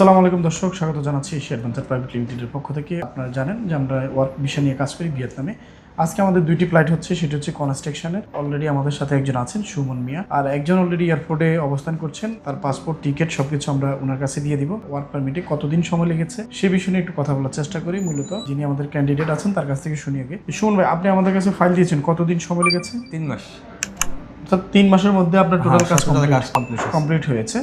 আসসালামু আলাইকুম দর্শক স্বাগত জানাচ্ছি এশিয়া অ্যাডভেঞ্চার প্রাইভেট লিমিটেডের পক্ষ থেকে। আপনারা জানেন যে আমরা ওয়ার্ক ভিসা নিয়ে কাজ করি ভিয়েতনামে। আজকে আমাদের দুইটি ফ্লাইট হচ্ছে সেটি হচ্ছে কনস্ট্রাকশনের অলরেডি আমাদের সাথে একজন আছেন সুমন মিয়া। আর একজন অলরেডি এয়ারপোর্টে অবস্থান করছেন তার পাসপোর্ট টিকিট সবকিছু আমরা ওনার কাছে দিয়ে দিব। ওয়ার্ক পারমিটে কতদিন সময় লেগেছে সে বিষয়ে একটু কথা বলার চেষ্টা করি। মূলত যিনি আমাদের ক্যান্ডিডেট আছেন তার কাছ থেকে শুনি আগে। সুমন ভাই আপনি আমাদের কাছে ফাইল দিয়েছেন কতদিন সময় লেগেছে? তিন মাস। অর্থাৎ তিন মাসের মধ্যে আপনার টোটাল হ্যাঁ, কাজ। কমপ্লিট হয়েছে।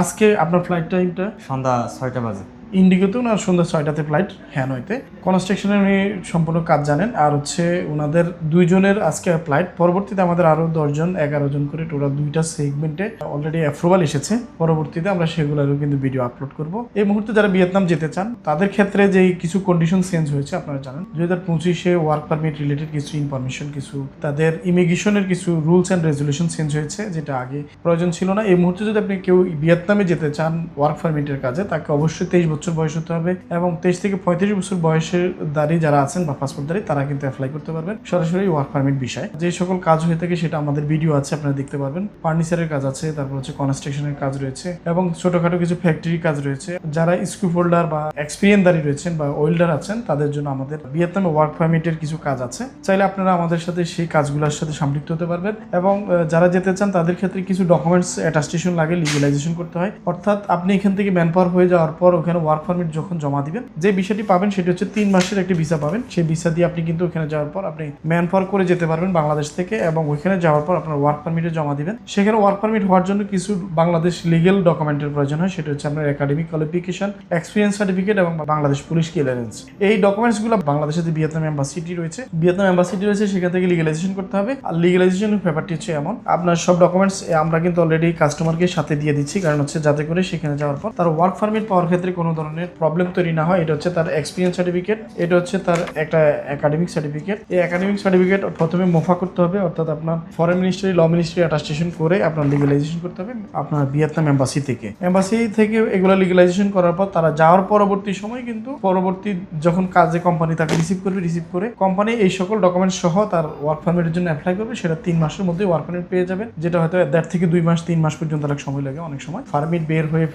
আজকে আপনার ফ্লাইট টাইমটা সন্ধ্যা ছয়টা বাজে। ইন্ডিগোতেও ওনার সন্ধ্যা ছয়টাতে ফ্লাইট হ্যানইতে কনস্ট্রাকশনের উনি সম্পূর্ণ কাজ জানেন। আর হচ্ছে ওনাদের দুইজনের আজকে ফ্লাইট পরবর্তীতে আমাদের আরও দশজন, এগারো জন করে টোটাল দুইটা সেগমেন্টে অলরেডি অ্যাপ্রুভাল এসেছে। পরবর্তীতে আমরা সেগুলোরও কিন্তু ভিডিও আপলোড করব। এই মুহূর্তে যারা ভিয়েতনাম যেতে চান, তাদের ক্ষেত্রে যেই কিছু কন্ডিশন চেঞ্জ হয়েছে আপনারা জানেন। দুই হাজার পঁচিশে ওয়ার্ক পারমিট রিলেটেড কিছু ইনফরমেশন কিছু তাদের ইমিগ্রেশনের কিছু রুলস অ্যান্ড রেজলিউশন চেঞ্জ হয়েছে, যেটা আগে প্রয়োজন ছিল না। এই মুহূর্তে যদি আপনি কেউ ভিয়েতনামে যেতে চান ওয়ার্ক পারমিটের কাজে, তাকে অবশ্যই তেইশ বছর বয়স হতে হবে এবং তেইশ থেকে পঁয়ত্রিশ বছর বয়সের দাঁড়িয়ে যারা আছেন বা পাসপোর্ট দাঁড়িয়ে, তারা কিন্তু অ্যাপ্লাই করতে পারবেন। সরাসরি ওয়ার্ক পারমিট বিষয়। যে সকল কাজ হয়ে থাকে সেটা আমাদের ভিডিও আছে, আপনারা দেখতে পারবেন। ফার্নিচারের কাজ আছে, তারপর হচ্ছে কনস্ট্রাকশনের কাজ রয়েছে এবং ছোটখাটো কিছু ফ্যাক্টরি কাজ রয়েছে। যারা স্কুল হোল্ডার বা এক্সপিরিয়েন্স দাঁড়িয়ে রয়েছেন বা ওয়েল্ডার আছেন, তাদের জন্য আমাদের ভিয়েতনামে ওয়ার্ক পারমিটের কিছু কাজ আছে। চাইলে আপনারা আমাদের সাথে সেই কাজগুলোর সাথে সম্পৃক্ত হতে পারবেন এবং যারা যেতে চান, তাদের ক্ষেত্রে কিছু ডকুমেন্টস অ্যাটাস্টেশন লাগে লিগালাইজেশন করতে হয়। অর্থাৎ আপনি এখান থেকে ম্যান পাওয়ার হয়ে যাওয়ার পর ওখানে ওয়ার্ক পারমিট যখন জমা দিবেন, যে বিষয়টি পাবেন সেটি হচ্ছে তিন মাসের একটি ভিসা পাবেন। সেই ভিসা দিয়ে আপনি কিন্তু ওখানে যাওয়ার পর আপনি ম্যান পাওয়ার করে যেতে পারবেন বাংলাদেশ থেকে এবং ওইখানে যাওয়ার পর আপনার ওয়ার্ক পারমিটে জমা দিবেন। সেখানে ওয়ার্ক পারমিট হওয়ার জন্য কিছু বাংলাদেশ লিগেল ডকুমেন্টের প্রয়োজন হয়, সেটা হচ্ছে আপনার একাডেমিক কোয়ালিফিকেশন এক্সপিরিয়েন্স সার্টিফিকেট এবং বাংলাদেশ পুলিশ ক্লিয়ারেন্স এই ডকুমেন্টস ডকুমেন্টসগুলো বাংলাদেশের যে ভিয়েতনাম এম্বাসিটি রয়েছে ভিয়েতনাম এম্বাসিটি রয়েছে, সেখান থেকে লিগালাইজেশন করতে হবে। আর লিগালাইজেশনের ব্যাপারটি হচ্ছে এমন, আপনার সব ডকুমেন্টস আমরা কিন্তু অলরেডি কাস্টমারকে সাথে দিয়ে দিচ্ছি, কারণ হচ্ছে যাতে করে সেখানে যাওয়ার পর তার ওয়ার্ক পারমিট পাওয়ার ক্ষেত্রে কোনো ধরনের প্রবলেম তৈরি না হয়, এটা হচ্ছে তার এক্সপিরিয়েন্স সার্টিফিকেট এটা হচ্ছে তার একটা একাডেমিক সার্টিফিকেট এই একাডেমিক সার্টিফিকেট প্রথমে মোফা করতে হবে, অর্থাৎ আপনার foreign ministry law ministry attestation করে আপনার লিগালাইজেশন করতে হবে আপনার ভিয়েতনাম এম্বাসি থেকে। এম্বাসি থেকে এগুলো লিগালাইজেশন করার পর তারা যাওয়ার পরবর্তী সময় কিন্তু পরবর্তী যখন কাজে কোম্পানি তাকে রিসিভ করবে রিসিভ করে কোম্পানি এই সকল ডকুমেন্টস সহ তার ওয়ার্ক পারমিটের জন্য অ্যাপ্লাই করবে, সেটা তিন মাসের মধ্যে ওয়ার্ক পারমিট পেয়ে যাবেন যেটা হয়তো দেড় থেকে দুই মাস, তিন মাস পর্যন্ত অনেক সময় লাগে অনেক সময়। পারমিট বের হয়ে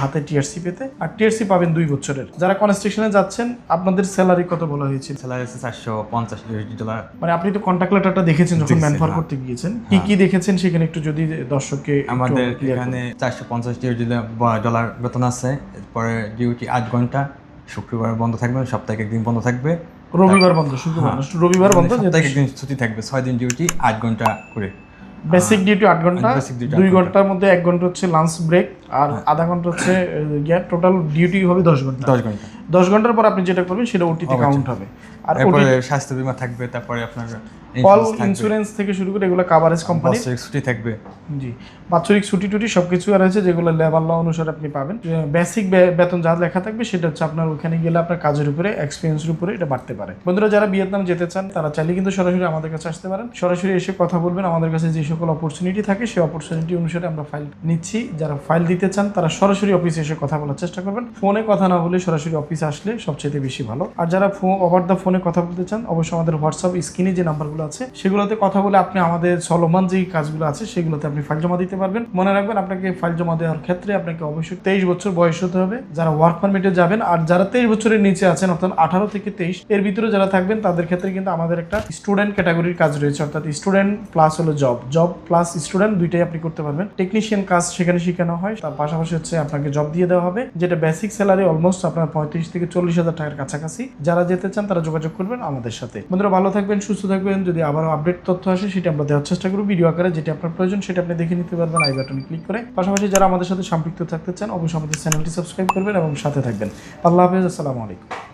হাতে টিআরসি পেতে। আর টিআরসি পাবেন দুই বছরের। যারা কনস্ট্রাকশনে যাচ্ছেন আপনাদের স্যালারি কত বলা হয়েছিল স্যালারি হচ্ছে চারশো পঞ্চাশ ডলার মানে আপনি তো কন্ট্যাক্ট লেটারটা দেখেছেন যখন ম্যানফার হ্যাঁ। করতে গিয়েছেন। কি কি দেখেন সেখানে একটু যদি দর্শককে আমাদের এখানে চারশো পঞ্চাশ ডলার বেতন আছে। এরপরে ডিউটি আট ঘণ্টা। শুক্রবার বন্ধ থাকবে সপ্তাহে একদিন বন্ধ থাকবে। রবিবার বন্ধ শুক্রবার রবিবার বন্ধ মানে সপ্তাহে একদিন ছুটি থাকবে ছয় দিন ডিউটি আট ঘণ্টা করে। বেসিক ডিউটি আট ঘণ্টা basic দুই হ্যাঁ। ঘণ্টার মধ্যে এক ঘণ্টা হচ্ছে লাঞ্চ ব্রেক আর আধা ঘণ্টা হচ্ছে গিয়া টোটাল ডিউটি হবে দশ ঘণ্টা। দশ ঘণ্টা। দশ ঘণ্টার পর আপনি যেটা করবেন সেটা ওটিতে কাউন্ট হবে। আর স্বাস্থ্য বিমা থাকবে তারপরে আপনার অল ইন্স্যুরেন্স থেকে শুরু করে এগুলো কাভারেজ কোম্পানি ছুটি থাকবে। জি। বাৎসরিক ছুটি টুটি সব কিছু আর আছে যেগুলো লেবার ল অনুসারে আপনি পাবেন। বেসিক বেতন যা লেখা থাকবে সেটা হচ্ছে আপনার ওখানে গেলে আপনার কাজের উপরে এক্সপিরিয়েন্সের উপরে এটা বাড়তে পারে। বন্ধুরা যারা ভিয়েতনাম যেতে চান তারা চাইলে কিন্তু সরাসরি আমাদের কাছে আসতে পারেন। সরাসরি এসে কথা বলবেন। আমাদের কাছে যে সকল অপরচুনিটি থাকে সেই অপরচুনিটি অনুসারে আমরা ফাইল নিচ্ছি। যারা ফাইল দিতে চান, তারা সরাসরি অফিসে এসে কথা বলার চেষ্টা করবেন। ফোনে কথা না বলে সরাসরি অফিসে আসলে সবচেয়ে বেশি ভালো। আর যারা ওভার দ্য ফোনে কথা বলতে চান, অবশ্যই আমাদের হোয়াটসঅ্যাপ স্ক্রিনে যে নাম্বারগুলো আছে, সেগুলোতে কথা বলে আপনি আমাদের চলমান যে কাজগুলো আছে, সেগুলোতে আপনি ফাইল জমা দিতে পারবেন। মনে রাখবেন আপনাকে ফাইল জমা দেওয়ার ক্ষেত্রে আপনাকে অবশ্যই তেইশ বছর বয়স হতে হবে। যারা ওয়ার্ক পারমিটে যাবেন, আর যারা তেইশ বছরের নিচে আছেন, অর্থাৎ আঠারো থেকে তেইশ, এর ভিতরে যারা থাকবেন, তাদের ক্ষেত্রে কিন্তু আমাদের একটা স্টুডেন্ট ক্যাটাগরির কাজ রয়েছে। অর্থাৎ স্টুডেন্ট প্লাস হলো জব জব প্লাস স্টুডেন্ট দুইটাই আপনি করতে পারবেন। টেকনিশিয়ান কাজ সেখানে শেখানো হয়। তার পাশাপাশি হচ্ছে আপনাকে জব দিয়ে দেওয়া হবে, যেটা বেসিক স্যালারি অলমোস্ট আপনার পঁয়ত্রিশ থেকে চল্লিশ হাজার টাকার কাছাকাছি। যারা যেতে চান তারা যোগাযোগ করবেন আমাদের সাথে। বন্ধুরা, ভালো থাকবেন, সুস্থ থাকবেন। যদি আবারও আপডেট তথ্য আসে, সেটা আমরা দেওয়ার চেষ্টা করব। ভিডিও আকারে যেটা আপনার প্রয়োজন, সেটা আপনি দেখে নিতে পারবেন। আই বাটনে ক্লিক করে। পাশাপাশি যারা আমাদের সাথে সম্পৃক্ত থাকতে চান, অবশ্যই আমাদের চ্যানেলটি সাবস্ক্রাইব করবেন এবং সাথে থাকবেন। আল্লাহ হাফেজ, আসসালামু আলাইকুম।